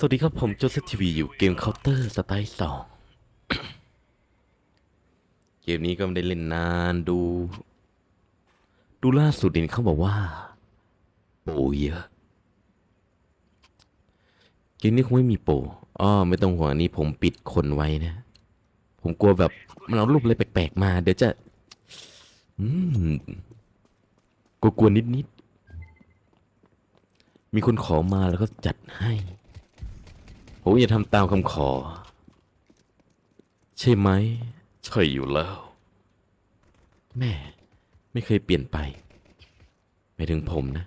สวัสดีครับผมโจเซฟทีวีอยู่เกมเคาน์เตอร์สไตล์สองเกมนี้ก็ไม่ได้เล่นนานดู ดูล่าสุดเห็นเขาบอกว่าโปเยอะ เกมนี้คงไม่มีโปอ้อไม่ต้องห่วงอันนี้ผมปิดคนไว้นะ ผมกลัวแบบมันเอารูปอะไรแปลกๆมา เดี๋ยวจะ อืมกลัวๆนิดๆมีคนขอมาแล้วก็จัดให้ ผมจะทำตามคำขอ ใช่ไหม ใช่อยู่แล้ว แม่ ไม่เคยเปลี่ยนไปไปถึงผมนะ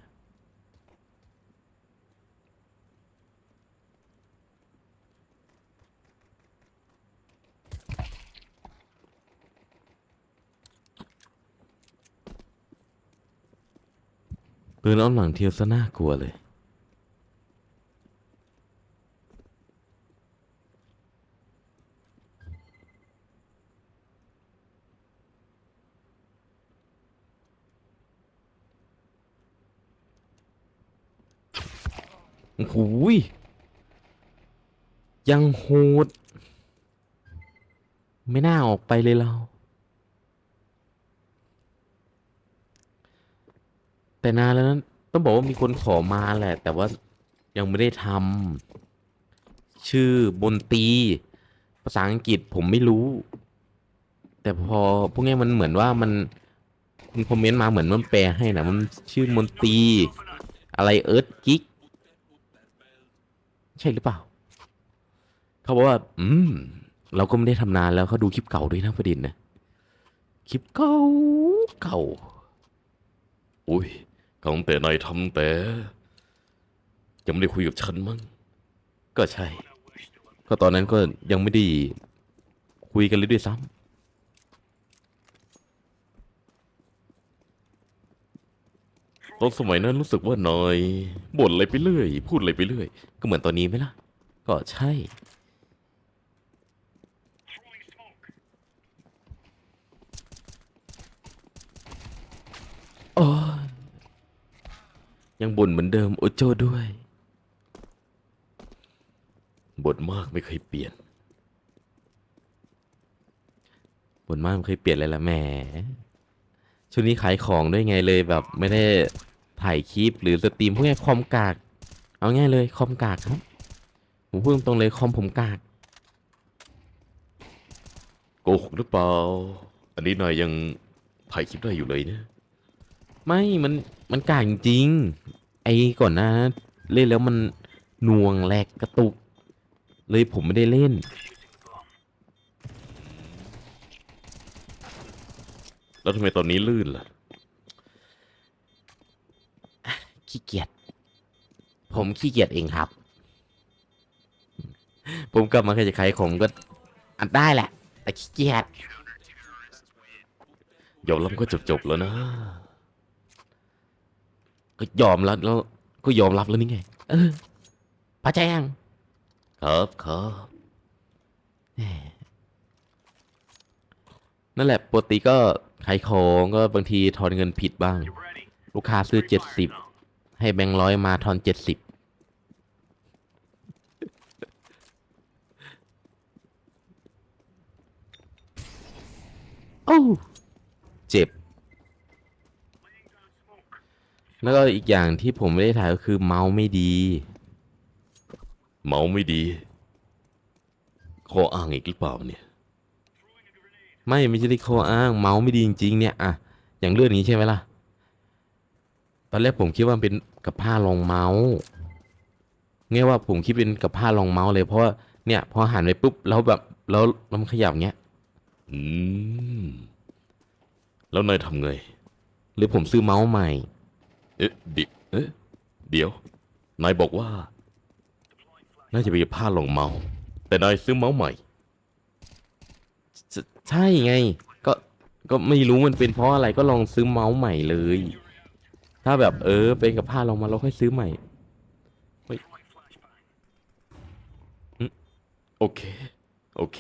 ปืนอ้อมหลังเทียวซะน่ากลัวเลย หยยังโหด ไม่น่าออกไปเลยเรา แต่นานแล้วนะต้องบอกว่ามีคนขอมาแหละ แต่ว่ายังไม่ได้ทำชื่อบนตี ภาษาอังกฤษผมไม่รู้ แต่พอพวกนี้มันเหมือนว่ามันคุณคอมเมนต์มาเหมือนมันแปลให้นะมันชื่อมนตี อะไรเอิร์ธกิก ใช่หรือเปล่า เขาบอกว่า อืม เราก็ไม่ได้ทำนานแล้วเขาดูคลิปเก่าด้วยนะประเด็นนะคลิปเก่าเก่า อุ้ยของแต่นายทำแต่ยังไม่ได้คุยกับฉันมั้งก็ใช่ ก็ตอนนั้นก็ยังไม่ได้คุยกันเลยด้วยซ้ำ ตอนสมัยนั้นรู้สึกว่านายบ่นอะไรไปเรื่อย พูดอะไรไปเรื่อย ก็เหมือนตอนนี้ไหมล่ะ ก็ใช่ โอ้ยยังบ่นเหมือนเดิมโอโจด้วยบ่นมากไม่เคยเปลี่ยนบ่นมากไม่เคยเปลี่ยนเลยล่ะแหมช่วงนี้ขายของด้วยไงเลยแบบไม่ได้ ถ่ายคลิปหรือสตรีมพวกนี้คอมกาก เอาง่ายเลยคอมกากครับผมพูดตรงๆเลยคอมผมกากโกหกหรือเปล่า อันนี้นายยังถ่ายคลิปได้อยู่เลยเนี่ยไม่มันมันกากจริงไอ้ก่อนนะ เล่นแล้วมันหน่วงแหลกกระตุก เลยผมไม่ได้เล่น แล้วทำไมตอนนี้ลื่นล่ะ ขี้เกียจผมขี้เกียจเองครับ ผมกลับมาแค่จะขายของก็อัดได้แหละ แต่ขี้เกียจยอมรับก็จบๆแล้วนะ ก็ยอมแล้วแล้วก็ยอมรับแล้วนี่ไง เออพระแจ้งครับครับนั่นแหละปกติก็ขายของก็บางทีทอนเงินผิดบ้าง ลูกค้าซื้อเจ็ดสิบ ให้แบงค์ร้อยมาทอนเจ็ดสิบโอ้เจ็บ แล้วก็อีกอย่างที่ผมไม่ได้ถ่ายก็คือเมาส์ไม่ดี เมาส์ไม่ดีข้ออ้างอีกหรือเปล่าเนี่ย ไม่ไม่ใช่ที่ข้ออ้างเมาส์ไม่ดีจริงๆเนี่ยอะอย่างเรื่องนี้ใช่ไหมล่ะ ตอนแรกผมคิดว่ามันเป็นกับผ้ารองเมาส์เงี้ยว่าผมคิดเป็นกับผ้ารองเมาส์เลยเพราะว่าเนี่ยพอหันไปปุ๊บแล้วแบบแล้วแล้วมันขยับเงี้ย อืม แล้วนายทำไง หรือผมซื้อเมาส์ใหม่ เอ๊ะเดิเอ๊ะเดี๋ยว นายบอกว่า น่าจะเป็นผ้ารองเมาส์แต่นายซื้อเมาส์ใหม่ ใชใช่ไง ก็ก็ไม่รู้มันเป็นเพราะอะไรก็ลองซื้อเมาส์ใหม่เลย ถ้าแบบเออเป็นกับผ้ารองมาเราค่อยซื้อใหม่เฮ้ยโอเค โอเค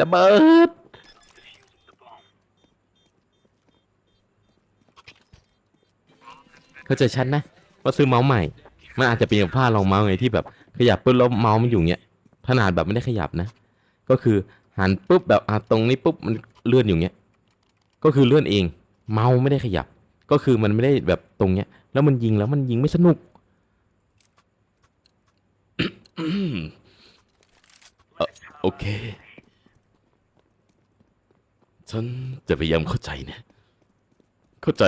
ดระเบิดเข้าใจชัดนะว่าซื้อเมาส์ใหม่ มันอาจจะเป็นอย่างผ้ารองเมาส์ไงที่แบบขยับปุ๊บแล้วเมาส์มันอยู่เงี้ยขนาดแบบไม่ได้ขยับนะ ก็คือหันปุ๊บแบบอะตรงนี้ปุ๊บมันเลื่อนอยู่เงี้ย ก็คือเลื่อนเอง เมาส์ไม่ได้ขยับ ก็คือมันไม่ได้แบบตรงเนี้ย แล้วมันยิงแล้วมันยิงไม่สนุกโอเค ฉันจะพยายามเข้าใจนะ เข้าใจ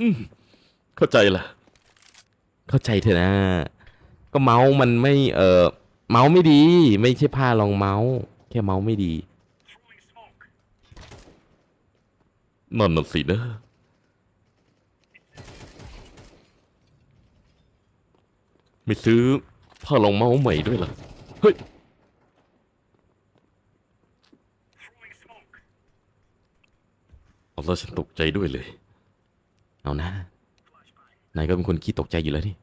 อืมเข้าใจละ เข้าใจเถอะนะ ก็เมาส์มันไม่เออเมาส์ไม่ดี ไม่ใช่ผ้ารองเมาส์แค่เมาส์ไม่ดีนั่นน่ะสินะไม่ซื้อผ้ารองเมาส์ใหม่ด้วยล่ะเฮ้ยเอาแล้วฉันตกใจด้วยเลย เอานะ นายก็เป็นคนขี้ตกใจอยู่แล้วนี่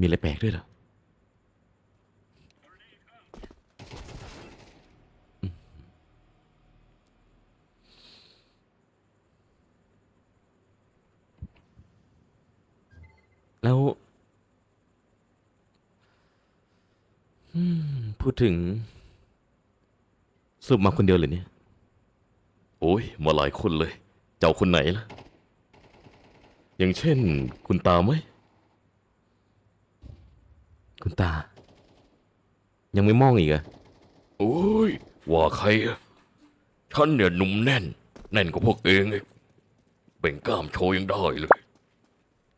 มีอะไรแปลกด้วยเหรอแล้วพูดถึงสรุปมาคนเดียวเลยเนี่ย โอ้ย มาหลายคนเลย เจ้าคนไหนล่ะ อย่างเช่น คุณตาไหม คุณตา ยังไม่มองอีกเหรอะโอ้ย ว่าใครอะฉันเนี่ยหนุ่มแน่น แน่นกว่าพวกเองอีกเบ่งกล้ามโชว์ยังได้เลย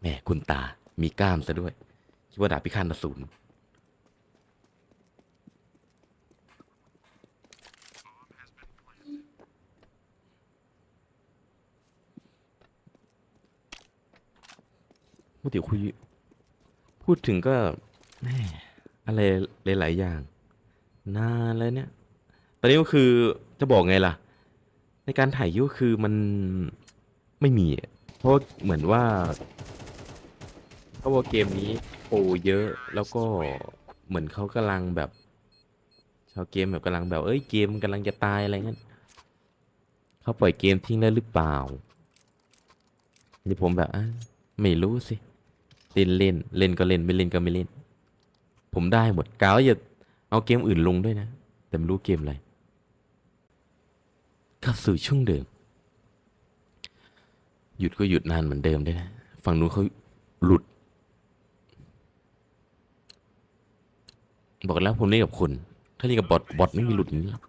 แหมคุณตา มีกล้ามซะด้วย คิดว่าดาบพิฆาตอสูร พูดถึงคุย พูดถึงก็แหมอะไรหลายๆอย่าง นานแล้วเนี่ย ตอนนี้ก็คือจะบอกไงล่ะ ในการถ่ายยุคือมันไม่มี เพราะเหมือนว่าเพราะว่าเกมนี้โปเยอะแล้วก็เหมือนเขากำลังแบบ ชาวเกมแบบกำลังแบบเอ้ยเกมกำลังจะตายอะไรเงี้ยเขาปล่อยเกมทิ้งได้หรือเปล่านี่ผมแบบอะไม่รู้สิ เล่นเล่นเล่นก็เล่นไม่เล่นก็ไม่เล่น ผมได้หมดกาวอย่าเอาเกมอื่นลงด้วยนะ แต่ไม่รู้เกมอะไรเข้าสู่ช่วงเดิม หยุดก็หยุดนานเหมือนเดิมด้วยนะ ฝั่งนู้นเขาหลุด บอกแล้วผมเล่นกับคน ถ้าเล่นกับบอทบอทไม่มีหลุดอย่างนี้หรอก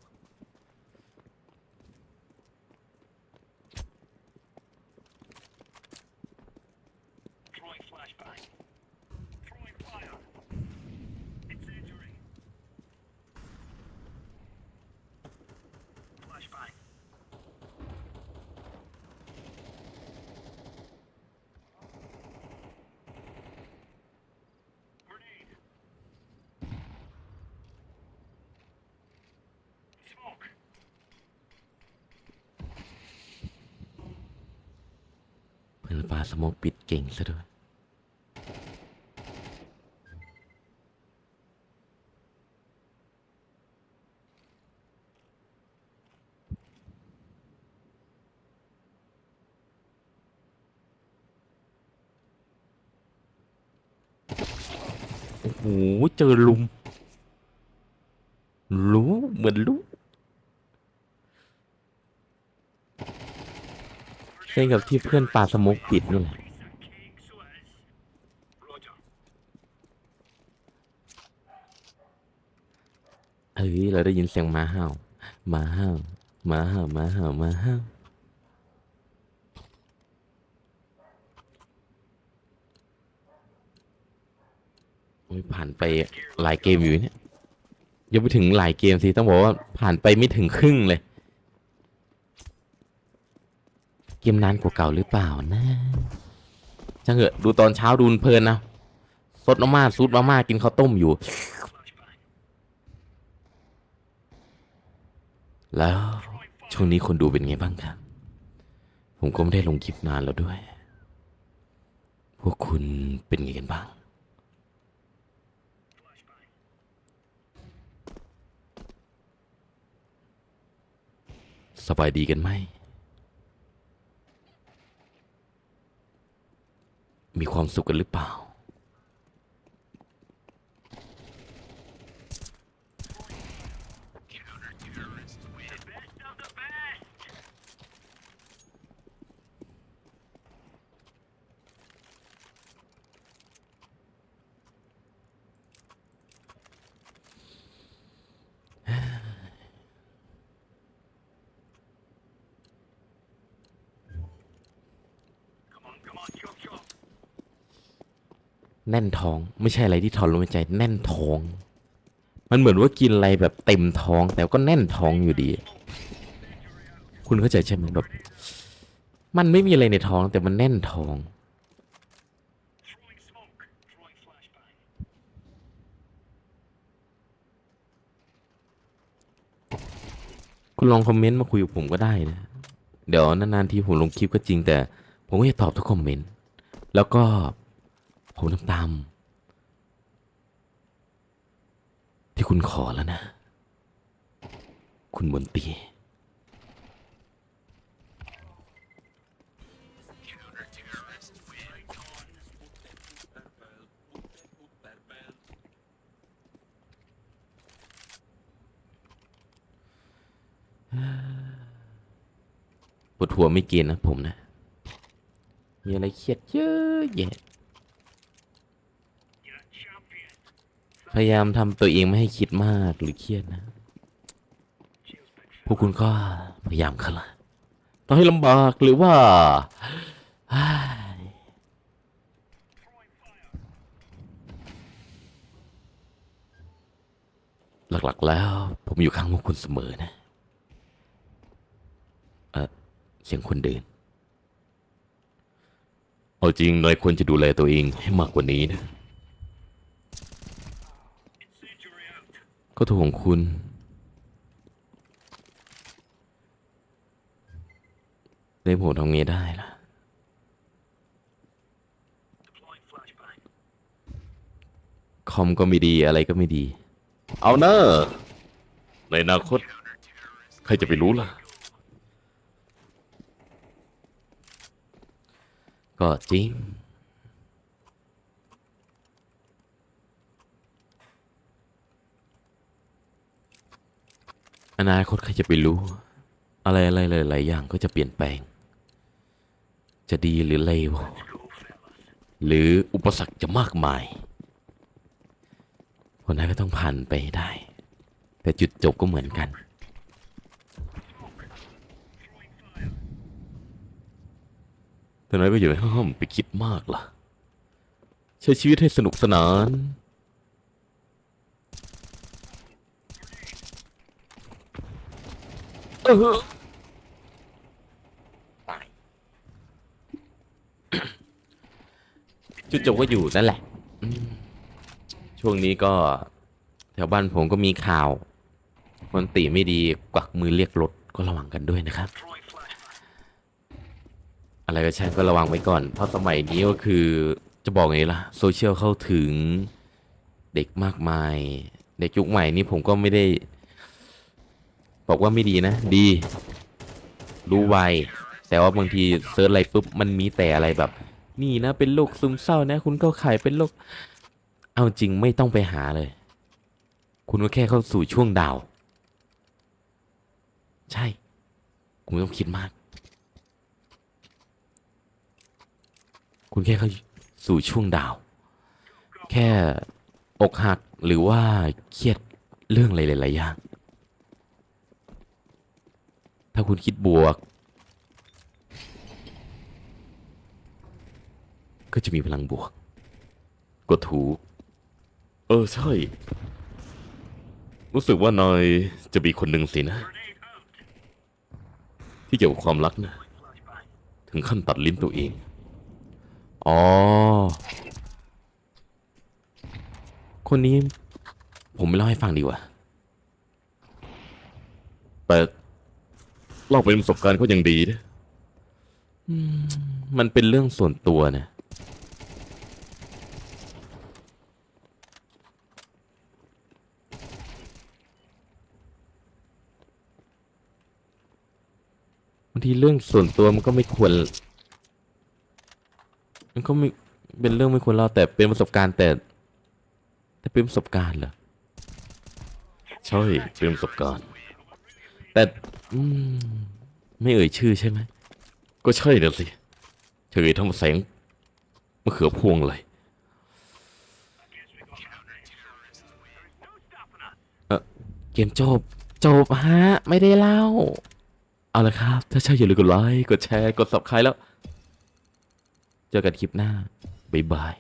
เพื่อนปาสโมกปิดเก่งซะด้วย โอ้โห เจอลุม รู้ เหมือนรู้ เล่นกับที่เพื่อนปาสโมกปิดนู่นแหละเฮ้ยเราได้ยินเสียงหมาเห่าหมาเห่าหมาเห่าหมาเห่าหมาเห่าโอ้ยผ่านไปหลายเกมอยู่เนี่ยยังไม่ถึงหลายเกมสิต้องบอกว่าผ่านไปไม่ถึงครึ่งเลย เกมนานกว่าเก่าหรือเปล่านะช่างเหอะดูตอนเช้าดูเพลินนะสดมาม่าซุดมาม่ากินข้าวต้มอยู่ แล้วช่วงนี้คนดูเป็นไงบ้างครับ ผมก็ไม่ได้ลงคลิปนานแล้วด้วย พวกคุณเป็นไงกันบ้างสบายดีกันไหม มีความสุขกันหรือเปล่า แน่นท้อง ไม่ใช่อะไรที่ทรมหานใจแน่นท้อง มันเหมือนว่ากินอะไรแบบเต็มท้อง แต่ก็แน่นท้องอยู่ดี คุณเข้าใจใช่ไหมแบบมันไม่มีอะไรในท้องแต่มันแน่นท้องคุณลองคอมเมนต์มาคุยกับผมก็ได้นะ เดี๋ยวนานๆทีผมลงคลิปก็จริงแต่ผมก็จะตอบทุกคอมเมนต์ แล้วก็ ผมทำตาม ที่คุณขอแล้วนะ คุณมนตีปวดหัวไม่เกินนะผมนะ มีอะไรเครียดเยอะแยะ พยายามทำตัวเองไม่ให้คิดมากหรือเครียดนะ พวกคุณก็พยายามค่ะละต่องให้ลำบากหรือว่า หลักๆแล้ว ผมอยู่ข้างพวกคุณเสมอนะ เออเสียงคนเดิน เอาจริงนายควรจะดูแลตัวเองให้มากกว่านี้นะ ก็ถูกของคุณได้ผมทำไงได้ล่ะ คอมก็ไม่ดีอะไรก็ไม่ดี เอาเนอะในอนาคต ใครจะไปรู้ล่ะ ก็จริง อนาคตใครจะไปรู้ อะไรอะไรหลายๆอย่างก็จะเปลี่ยนแปลง จะดีหรือเลวหรืออุปสรรคจะมากมายคนนั้นก็ต้องผ่านไปได้ แต่จุดจบก็เหมือนกัน แต่นายก็อย่าไปห้ามไปคิดมากล่ะ ใช้ชีวิตให้สนุกสนาน เออตาย จุดจบก็อยู่นั่นแหละอืมช่วงนี้ก็ แถวบ้านผมก็มีข่าวคนตีไม่ดีกวักมือเรียกรถก็ระวังกันด้วยนะครับ อะไรก็ใช่ก็ระวังไว้ก่อน เพราะสมัยนี้ก็คือจะบอกไงล่ะโซเชียลเข้าถึงเด็กมากมาย เด็กยุคใหม่นี่ผมก็ไม่ได้ บอกว่าไม่ดีนะ ดี รู้ไว แต่ว่าบางทีเซิร์ชอะไรปุ๊บมันมีแต่อะไรแบบ นี่นะ เป็นโรคซึมเศร้านะ คุณเข้าข่ายเป็นโรคเอาจริงไม่ต้องไปหาเลย คุณก็แค่เข้าสู่ช่วงดาว ใช่ คุณต้องคิดมาก คุณแค่เข้าสู่ช่วงดาว แค่อกหักหรือว่าเครียดเรื่องอะไรหลายๆอย่าง ถ้าคุณคิดบวก ก็จะมีพลังบวกก็ถูก เออ ใช่ รู้สึกว่านายจะมีคนหนึ่งสินะ ที่เกี่ยวกับความรักนะ ถึงขั้นตัดลิ้นตัวเอง อ๋อ คนนี้ผมไม่เล่าให้ฟังดีกว่าแต่ เล่าเป็นประสบการณ์ก็ยังดีนะอืมมันเป็นเรื่องส่วนตัวนะางทีเรื่องส่วนตัวมันก็ไม่ควร มันก็ไม่เป็นเรื่องไม่ควรเล่าแต่เป็นประสบการณ์แต่ แต่เป็นประสบการณ์เหรอ ใช่ เป็นประสบการณ์ แต่ อืม ไม่เอ่ยชื่อใช่ไหม ก็ใช่นะสิ เธอทำแสงมะเขือพวงอะไรเกมจบ จบฮะ ไม่ได้เล่า เอาละครับ ถ้าใช่อย่าลืมกดไลค์ กดแชร์ กด subscribe แล้ว เจอกันคลิปหน้า บ๊ายบาย